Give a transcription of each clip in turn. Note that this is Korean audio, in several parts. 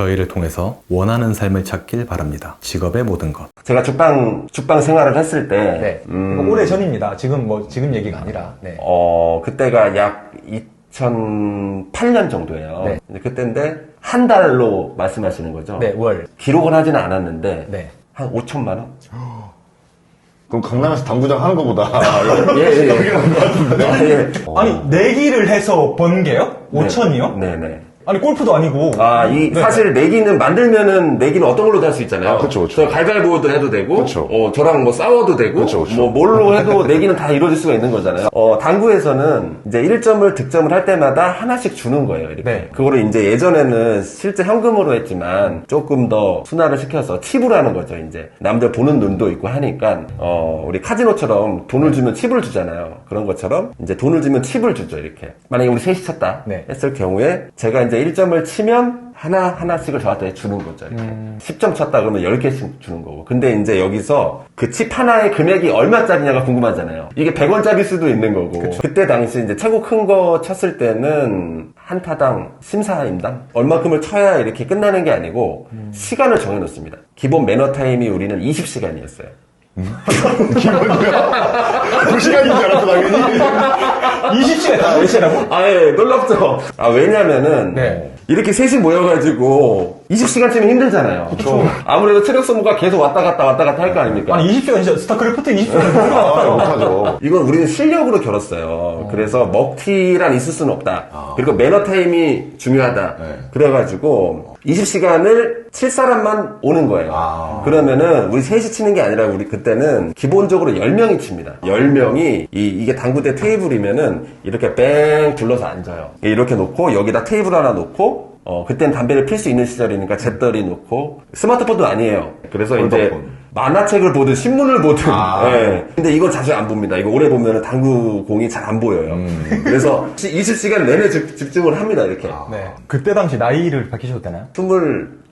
저희를 통해서 원하는 삶을 찾길 바랍니다. 직업의 모든 것. 제가 죽방 죽방 생활을 했을 때 네. 음, 이거 오래 전입니다. 지금 뭐 지금 얘기가 아니라. 네. 어 그때가 약 2008년 정도예요. 네. 근데 그때인데 한 달로 말씀하시는 거죠? 네, 월. 기록을 하지는 않았는데 네. 한 5천만 원? 그럼 강남에서 당구장 하는 거보다 예, 예, 예. 아, 예. 아니, 내기를 해서 번 게요? 5천이요? 네, 네. 아니, 골프도 아니고. 아, 이, 네. 사실 내기는 만들면은 내기는 어떤 걸로도 할 수 있잖아요. 아, 그쵸, 그쵸. 저 갈갈보도 해도 되고, 그쵸. 어, 저랑 뭐 싸워도 되고, 그쵸, 그쵸. 뭐 뭘로 해도 내기는 다 이루어질 수가 있는 거잖아요. 어, 당구에서는 이제 1점을 득점을 할 때마다 하나씩 주는 거예요, 이렇게. 네. 그거를 이제 예전에는 실제 현금으로 했지만 조금 더 순화를 시켜서 팁을 하는 거죠, 이제. 남들 보는 눈도 있고 하니까, 어, 우리 카지노처럼 돈을 주면 팁을 주잖아요. 그런 것처럼 이제 돈을 주면 팁을 주죠, 이렇게. 만약에 우리 셋이 쳤다. 네. 했을 경우에 제가 이제 1점을 치면 하나 하나씩을 저한테 주는 거죠. 이렇게. 10점 쳤다 그러면 10개씩 주는 거고. 근데 이제 여기서 그 칩 하나의 금액이 얼마짜리냐가 궁금하잖아요. 이게 100원짜리일 수도 있는 거고. 그때 당시 이제 최고 큰 거 쳤을 때는 한 타당 심사임당 얼마큼을 쳐야 이렇게 끝나는 게 아니고 시간을 정해 놓습니다. 기본 매너 타임이 우리는 20시간이었어요. 그 시간인 줄 알았어 당연히 20시간 다 몇시라고? 아, 예, 놀랍죠? 아, 왜냐면은, 네. 이렇게 셋이 모여가지고, 20시간 치면 힘들잖아요. 그쵸. 아무래도 체력 소모가 계속 왔다 갔다 왔다 갔다 할 거 아닙니까? 아니, 20시간 진짜 스타크래프트 20시간 아, 아, 못하죠 이건 우리는 실력으로 결었어요. 그래서 먹튀란 있을 수는 없다. 그리고 매너 타임이 중요하다. 네. 그래가지고 20시간을 칠 사람만 오는 거예요. 아. 그러면은 우리 셋이 치는 게 아니라 우리 그때는 기본적으로 10명이 칩니다. 10명이 이, 게 당구대 테이블이면은 이렇게 뺑 둘러서 앉아요. 이렇게 놓고 여기다 테이블 하나 놓고 어, 그땐 담배를 필 수 있는 시절이니까 잿더리 놓고 스마트폰도 아니에요. 그래서 이제 폴더폰. 만화책을 보든 신문을 보든 아. 예. 근데 이거 자주 안 봅니다. 이거 오래 보면 당구 공이 잘 안 보여요. 그래서 20시간 내내 집, 집중을 합니다. 이렇게. 네. 그때 당시 나이를 밝히셔도 되나요?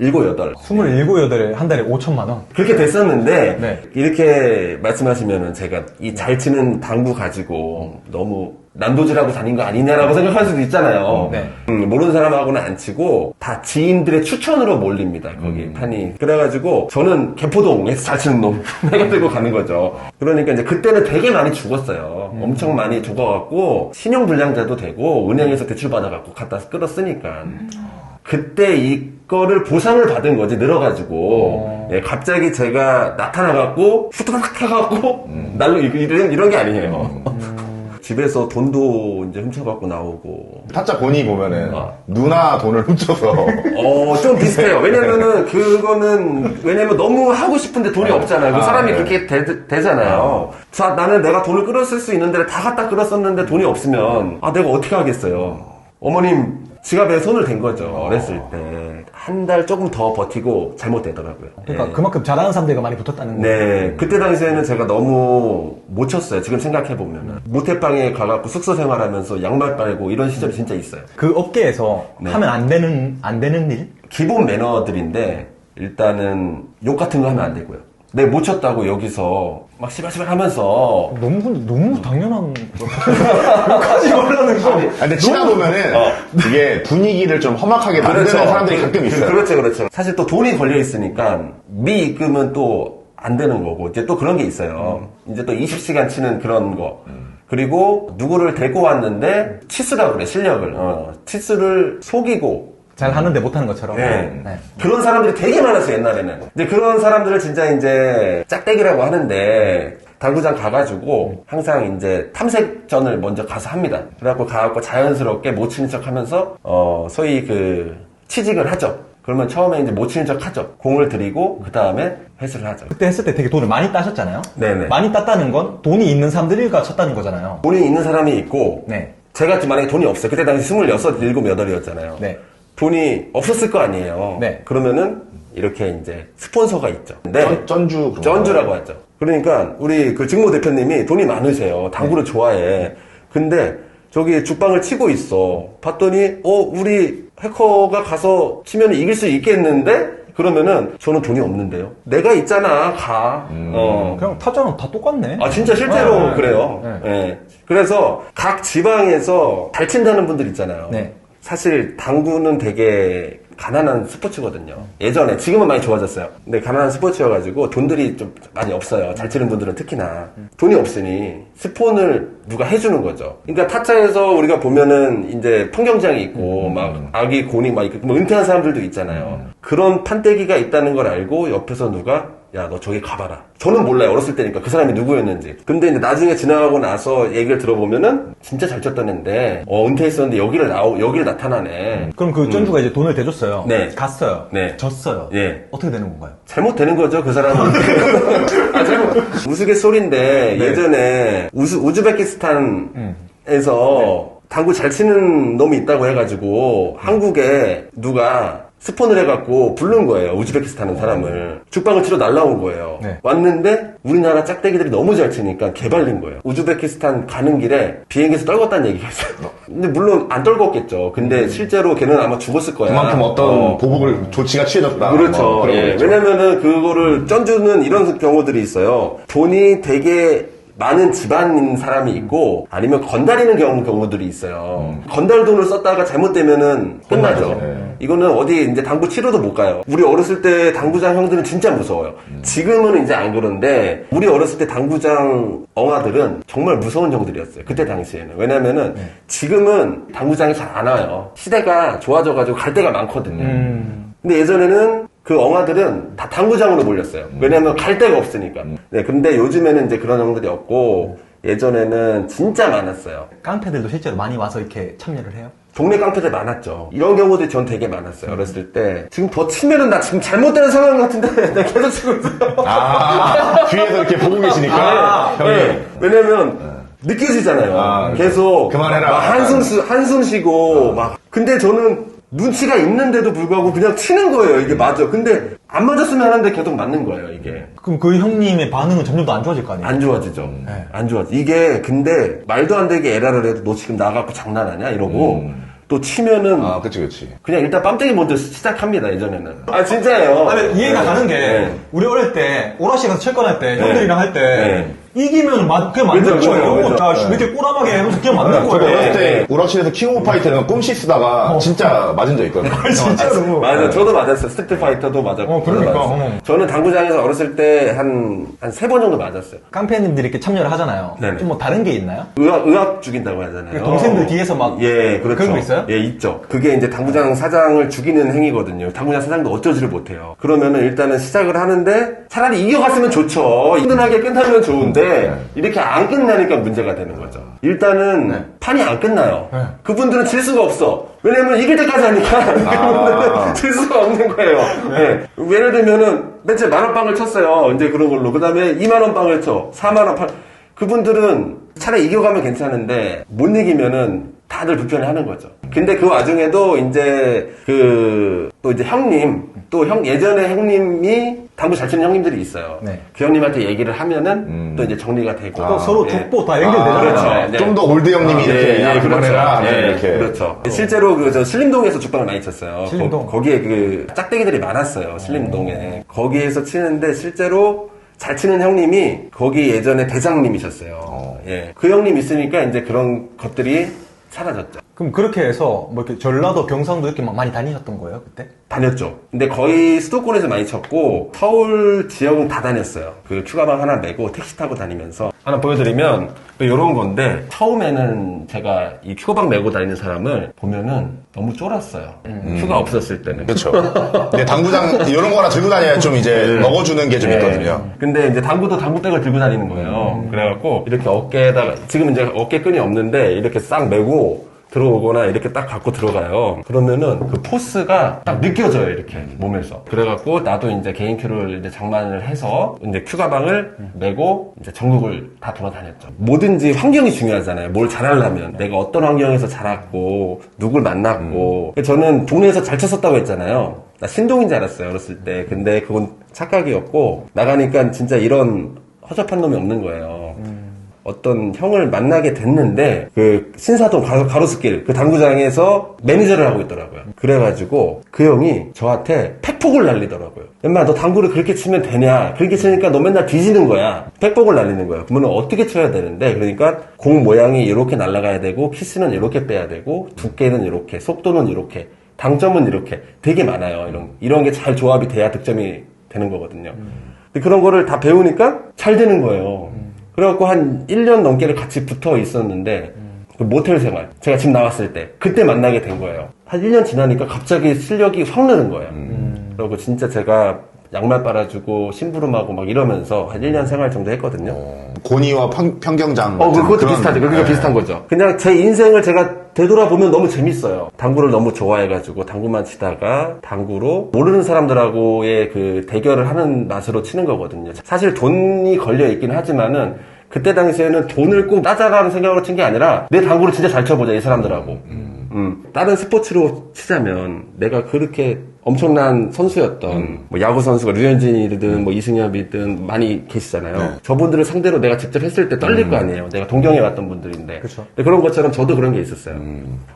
27, 8. 27, 8에 한 달에 5천만 원. 그렇게 됐었는데 네. 이렇게 말씀하시면은 제가 이 잘 치는 당구 가지고 너무 난도질하고 다닌 거 아니냐라고 생각할 수도 있잖아요. 네. 음, 모르는 사람하고는 안 치고 다 지인들의 추천으로 몰립니다. 거기 판이. 그래가지고 저는 개포동에서 잘 치는 놈 내가 들고 가는 거죠. 그러니까 이제 그때는 되게 많이 죽었어요. 엄청 많이 죽어갖고 신용불량자도 되고 은행에서 대출 받아갖고 갖다 끌었으니까. 그때 이거를 보상을 받은 거지 늘어가지고 예, 갑자기 제가 나타나갖고 후두닥 해갖고 날로 이- 이런 이런 게 아니에요. 집에서 돈도 이제 훔쳐갖고 나오고 타짜 본이 보면은 아. 누나 돈을 훔쳐서 어, 좀 비슷해요. 왜냐면은, 그거는, 왜냐면 너무 하고 싶은데 돈이 없잖아요. 그 아, 사람이 네. 그렇게 되, 잖아요 자, 나는 내가 돈을 끌었을 수 있는 데를 다 갖다 끌었었는데 돈이 없으면, 아, 내가 어떻게 하겠어요. 어머님, 지갑에 손을 댄 거죠. 어렸을 때. 한 달 조금 더 버티고 잘못되더라고요. 그러니까 예. 그만큼 잘하는 사람들이 많이 붙었다는 거. 네, 그때 당시에는 제가 너무 못 쳤어요. 지금 생각해보면. 모태방에 가갖고 숙소 생활하면서 양말 빨고 이런 시절이 진짜 있어요. 그 업계에서 네. 하면 안 되는, 안 되는 일? 기본 매너들인데 일단은 욕 같은 거 하면 안 되고요. 내 못 쳤다고 여기서 막 시발시발 하면서 너무, 너무 당연한. 욕하지 말라는 거. 아, 근데 치다 보면은 어. 이게 분위기를 좀 험악하게 만드는 사람들이 가끔 있어요 그렇죠, 그렇죠. 사실 또 돈이 걸려 있으니까 미입금은 또 안 되는 거고 이제 또 그런 게 있어요. 이제 또 20시간 치는 그런 거. 그리고 누구를 데리고 왔는데 치수라고 그래 실력을 어, 치수를 속이고 잘 하는데 못하는 것처럼. 네. 네. 그런 사람들이 되게 많았어요, 옛날에는. 이제 그런 사람들을 진짜 이제 짝대기라고 하는데, 당구장 가가지고 항상 이제 탐색전을 먼저 가서 합니다. 그래갖고 가갖고 자연스럽게 못 치는 척 하면서, 어, 소위 그, 취직을 하죠. 그러면 처음에 이제 못 치는 척 하죠. 공을 들이고, 그 다음에 회수를 하죠. 그때 했을 때 되게 돈을 많이 따셨잖아요. 네네. 많이 땄다는 건 돈이 있는 사람들이가 쳤다는 거잖아요. 돈이 있는 사람이 있고, 네. 제가 만약에 돈이 없어요. 그때 당시 26, 7, 8이었잖아요. 네. 돈이 없었을 거 아니에요. 네. 그러면은 이렇게 이제 스폰서가 있죠. 네. 전- 전주 그런 거. 전주라고 하죠. 그러니까 우리 그 직모 대표님이 돈이 많으세요. 당구를 좋아해. 근데 저기 죽방을 치고 있어. 봤더니 어 우리 해커가 가서 치면 이길 수 있겠는데? 그러면은 저는 돈이 없는데요. 내가 있잖아. 가. 어. 그냥 타자는 다 똑같네. 아 진짜 실제로 네, 네, 그래요. 네. 예. 그래서 각 지방에서 잘 친다는 분들 있잖아요. 네. 사실 당구는 되게 가난한 스포츠거든요. 예전에 지금은 많이 좋아졌어요. 근데 가난한 스포츠여가지고 돈들이 좀 많이 없어요. 잘 치는 분들은 특히나 돈이 없으니 스폰을 누가 해주는 거죠. 그러니까 타짜에서 우리가 보면은 이제 풍경장이 있고 막 아기 곤이 막 있고 뭐 은퇴한 사람들도 있잖아요. 그런 판때기가 있다는 걸 알고 옆에서 누가 야, 너 저기 가봐라. 저는 몰라요. 어렸을 때니까 그 사람이 누구였는지. 근데 이제 나중에 지나가고 나서 얘기를 들어보면은 진짜 잘 쳤던 애인데, 어, 은퇴했었는데 여기를 나오, 여기를 나타나네. 그럼 그 전주가 이제 돈을 대줬어요. 네. 갔어요. 네. 졌어요. 예. 어떻게 되는 건가요? 잘못되는 거죠, 그 사람은. 아, 잘못. 우스갯소리인데, 예전에 우즈, 우즈베키스탄 에서 당구 잘 치는 놈이 있다고 해가지고, 한국에 누가 스폰을 해갖고 부른 거예요. 우즈베키스탄 사람을. 죽방을 치러 날라온 거예요. 네. 왔는데, 우리나라 짝대기들이 너무 잘 치니까 개발린 거예요. 우즈베키스탄 가는 길에 비행기에서 떨궜다는 얘기가 있어요. 근데 물론 안 떨궜겠죠. 근데 실제로 걔는 아마 죽었을 거야. 그만큼 어떤 어. 보복을 조치가 취해졌다. 그렇죠. 뭐 그런 예. 거겠죠. 왜냐면은 그거를 쩐주는 이런 경우들이 있어요. 돈이 되게 많은 집안인 사람이 있고 아니면 건달이는 경우, 경우들이 있어요. 건달 돈을 썼다가 잘못되면은 끝나죠. 끝나죠. 예. 이거는 어디 이제 당구 치러도 못 가요. 우리 어렸을 때 당구장 형들은 진짜 무서워요. 지금은 이제 안 그런데 우리 어렸을 때 당구장 엉아들은 정말 무서운 형들이었어요. 그때 당시에는. 왜냐면은 지금은 당구장이 잘 안 와요. 시대가 좋아져가지고 갈 데가 많거든요. 근데 예전에는 그 엉아들은 다 당구장으로 몰렸어요. 왜냐면 갈 데가 없으니까. 네, 근데 요즘에는 이제 그런 형들이 없고, 예전에는 진짜 많았어요. 깡패들도 실제로 많이 와서 이렇게 참여를 해요? 동네 깡패들 많았죠. 이런 경우들이 전 되게 많았어요. 어렸을 때. 지금 더 치면은 나 지금 잘못되는 상황 같은데, 내가 계속 치고 있어요. 아, 뒤에서 이렇게 보고 계시니까. 형님. 네. 왜냐면, 느껴지잖아요. 아, 계속. 그만해라. 막 한숨, 쉬, 한숨 쉬고, 막. 근데 저는 눈치가 있는데도 불구하고 그냥 치는 거예요. 이게 맞아. 근데 안 맞았으면 하는데 계속 맞는 거예요, 이게. 그럼 그 형님의 반응은 점점 더 안 좋아질 거 아니에요? 안 좋아지죠. 네. 안 좋아져. 이게 근데 말도 안 되게 에라를 해도 너 지금 나가고 장난하냐? 이러고 또 치면은 아, 그치, 그치. 그냥 일단 빰때기 먼저 시작합니다, 예전에는. 아, 진짜예요. 아니, 이해가 네. 가는 게, 네. 우리 어릴 때, 오락실 가서 철권 할 때, 형들이랑 할 때, 네. 이기면 맞, 그냥 맞는 그죠, 거예요. 그죠, 그죠. 자, 씨, 왜 이렇게 꼬라박게 하면서 그냥 맞는 저도 거예요. 어렸을 때 네. 킹 오브 파이터는 꼼씩 쓰다가 진짜 맞은 적 있거든요. 진짜로. 맞아, 저도 맞았어요. 스트리트 파이터도 맞았고. 어, 그러니까, 저도 맞았어요. 어. 저는 당구장에서 어렸을 때 한, 한 세 번 정도 맞았어요. 깡패님들이 이렇게 참여를 하잖아요. 네네. 좀 뭐 다른 게 있나요? 의학, 의학 죽인다고 하잖아요. 동생들 뒤에서 막 예, 그렇죠. 그런 거 있어요? 예, 있죠. 그게 이제 당구장 사장을 죽이는 행위거든요. 당구장 사장도 어쩌지를 못해요. 그러면은 일단은 시작을 하는데 차라리 이겨갔으면 좋죠. 힘든하게 끝나면 좋은데 이렇게 안 끝나니까 문제가 되는 거죠. 일단은 판이 안 끝나요. 네. 그분들은 질 수가 없어. 왜냐면 이길 때까지 하니까 그분들은 질 수가 없는 거예요. 예. 예를 들면은 맨 처음에 만원 빵을 쳤어요. 이제 그런 걸로. 그 다음에 2만원 빵을 쳐. 4만원 빵. 그분들은 차라리 이겨가면 괜찮은데 못 이기면은 다들 불편해 하는 거죠. 근데 그 와중에도 이제 그 또 이제 형님 또 형 예전에 형님이 당구 잘 치는 형님들이 있어요. 네. 그 형님한테 얘기를 하면은 또 이제 정리가 되고 또 서로 예. 족보 다 아, 연결되잖아요. 그렇죠. 네. 좀 더 올드 형님이 이렇게 야, 그만해라. 예, 이렇게. 그렇죠. 실제로 그 저 신림동에서 죽방을 많이 쳤어요. 신림동. 거, 기에그 짝대기들이 많았어요. 신림동에. 거기에서 치는데 실제로 잘 치는 형님이 거기 예전에 대장님이셨어요. 예. 그 형님 있으니까 이제 그런 것들이 사라졌죠. 그럼 그렇게 해서 뭐 이렇게 전라도, 경상도 이렇게 막 많이 다니셨던 거예요, 그때? 다녔죠. 근데 거의 수도권에서 많이 쳤고 서울 지역은 다 다녔어요. 그 휴가방 하나 메고 택시 타고 다니면서 하나 보여드리면 이런 건데 처음에는 제가 이 휴가방 메고 다니는 사람을 보면은 너무 쫄았어요. 휴가 없었을 때는. 그렇죠. 근데 당구장 이런 거 하나 들고 다녀야 좀 이제 먹어주는 게 좀 네. 있거든요. 근데 이제 당구도 당구백을 들고 다니는 거예요. 그래갖고 이렇게 어깨에다가 지금 이제 어깨 끈이 없는데 이렇게 싹 메고 들어오거나 이렇게 딱 갖고 들어가요. 그러면은 그 포스가 딱 느껴져요, 이렇게 몸에서. 그래갖고 나도 이제 개인 큐를 이제 장만을 해서 이제 큐 가방을 메고 이제 전국을 다 돌아다녔죠. 뭐든지 환경이 중요하잖아요. 뭘 잘하려면 내가 어떤 환경에서 자랐고 누굴 만났고. 저는 동네에서 잘 쳤었다고 했잖아요. 나 신동인 줄 알았어요, 어렸을 때. 근데 그건 착각이었고 나가니까 진짜 이런 허접한 놈이 없는 거예요. 어떤 형을 만나게 됐는데 그 신사동 가로, 가로 수길 그 당구장에서 매니저를 하고 있더라고요. 그래가지고 그 형이 저한테 팩폭을 날리더라고요. 엄마 너 당구를 그렇게 치면 되냐? 그렇게 치니까 너 맨날 뒤지는 거야. 팩폭을 날리는 거야. 그러면 어떻게 쳐야 되는데 그러니까 공 모양이 이렇게 날아가야 되고 키스는 이렇게 빼야 되고 두께는 이렇게 속도는 이렇게 장점은 이렇게 되게 많아요. 이런 이런 게 잘 조합이 돼야 득점이 되는 거거든요. 근데 그런 거를 다 배우니까 잘 되는 거예요. 그래갖고 한 1년 넘게를 같이 붙어 있었는데 그 모텔 생활 제가 집 나왔을 때 그때 만나게 된 거예요. 한 1년 지나니까 갑자기 실력이 확 느는 거예요. 그리고 진짜 제가 양말 빨아주고 심부름하고 막 이러면서 한 1년 생활 정도 했거든요. 고니와 평, 평경장. 어, 같은 그것도 비슷하죠. 그거 네. 비슷한 거죠. 그냥 제 인생을 제가 되돌아보면 너무 재밌어요. 당구를 너무 좋아해가지고 당구만 치다가 당구로 모르는 사람들하고의 그 대결을 하는 맛으로 치는 거거든요. 사실 돈이 걸려 있긴 하지만은 그때 당시에는 돈을 꼭 따자라는 생각으로 친 게 아니라 내 당구를 진짜 잘 쳐보자 이 사람들하고. 음. 다른 스포츠로 치자면 내가 그렇게 엄청난 선수였던 뭐 야구 선수가 류현진이든 뭐 이승엽이든 많이 계시잖아요. 저분들을 상대로 내가 직접 했을 때 떨릴 거 아니에요. 내가 동경에 왔던 분들인데. 그쵸. 근데 그런 것처럼 저도 그런 게 있었어요.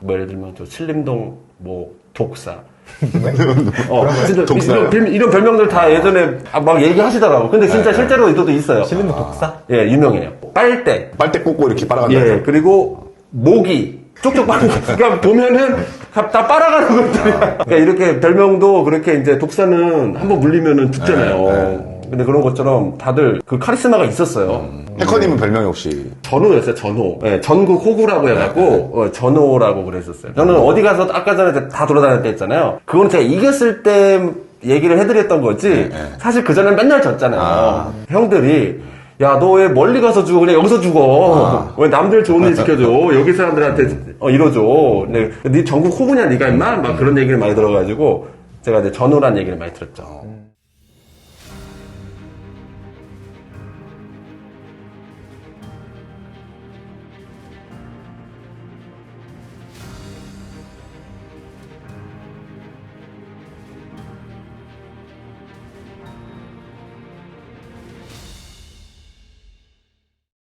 뭐 예를 들면 저 신림동 뭐 독사. 어, 진짜 독사요? 이런, 별- 이런 별명들 다 예전에 아, 막 얘기하시더라고. 근데 진짜 실제로 이것도 있어요. 실린더 독사? 예, 유명해요. 빨대, 빨대 꽂고 이렇게 빨아간다. 예, 그리고 모기. 쪽쪽 거. 그러니까 보면은 다다 빨아가는 것들이야. 그러니까 이렇게 별명도 그렇게 이제 독사는 한번 물리면은 죽잖아요. 근데 그런 것처럼 다들 그 카리스마가 있었어요. 해커님은 별명이 혹시 전호였어요, 전호. 예, 전국 호구라고 해갖고, 어, 전호라고 그랬었어요. 저는 어디 가서 아까 전에 다 돌아다닐 때 했잖아요. 그건 제가 이겼을 때 얘기를 해드렸던 거지, 사실 그전엔 맨날 졌잖아요. 아. 형들이, 야, 너 왜 멀리 가서 죽어? 그냥 여기서 죽어. 왜 남들 좋은 일 지켜줘? 여기 사람들한테 어, 이뤄줘. 네, 네 전국 호구냐, 네가 임마? 막 그런 얘기를 많이 들어가지고, 제가 이제 전호란 얘기를 많이 들었죠.